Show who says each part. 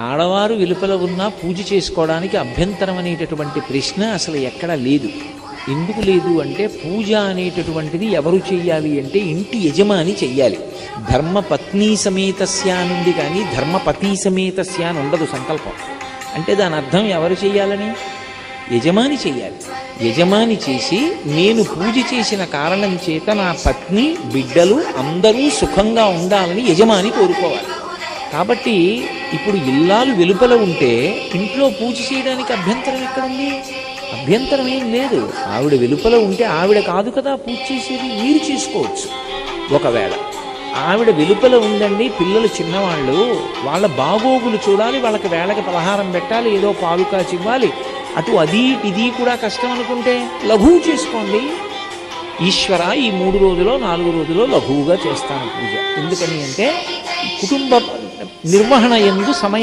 Speaker 1: ఆడవారు వెలుపల ఉన్నా పూజ చేసుకోవడానికి అభ్యంతరం అనేటటువంటి ప్రశ్న అసలు ఎక్కడా లేదు. ఎందుకు లేదు అంటే పూజ అనేటటువంటిది ఎవరు చెయ్యాలి అంటే ఇంటి యజమాని చెయ్యాలి. ధర్మపత్ని సమేతస్యానుంది కానీ ధర్మపతి సమేతస్యాను ఉండదు సంకల్పం. అంటే దాని అర్థం ఎవరు చెయ్యాలని? యజమాని చెయ్యాలి. యజమాని చేసి నేను పూజ చేసిన కారణం చేత నా పత్ని బిడ్డలు అందరూ సుఖంగా ఉండాలని యజమాని కోరుకోవాలి. కాబట్టి ఇప్పుడు ఇల్లాలు వెలుపల ఉంటే ఇంట్లో పూజ చేయడానికి అభ్యంతరం ఎక్కడుంది? అభ్యంతరం ఏం లేదు. ఆవిడ వెలుపల ఉంటే ఆవిడ కాదు కదా పూజ చేసేది. మీరు చేసుకోవచ్చు. ఒకవేళ ఆవిడ వెలుపల ఉందండి పిల్లలు చిన్నవాళ్ళు వాళ్ళ బాగోగులు చూడాలి వాళ్ళకి వేళకి పలహారం పెట్టాలి ఏదో పాలు కాచి ఇవ్వాలి. అటు అది ఇది కూడా కష్టం అనుకుంటే లఘువు చేసుకోండి. ఈశ్వర ఈ మూడు రోజులో నాలుగు రోజులో లఘువుగా చేస్తాను పూజ. ఎందుకని అంటే కుటుంబ ನಿರ್ವಹಣೆ ಎಂದು ಸಮಯ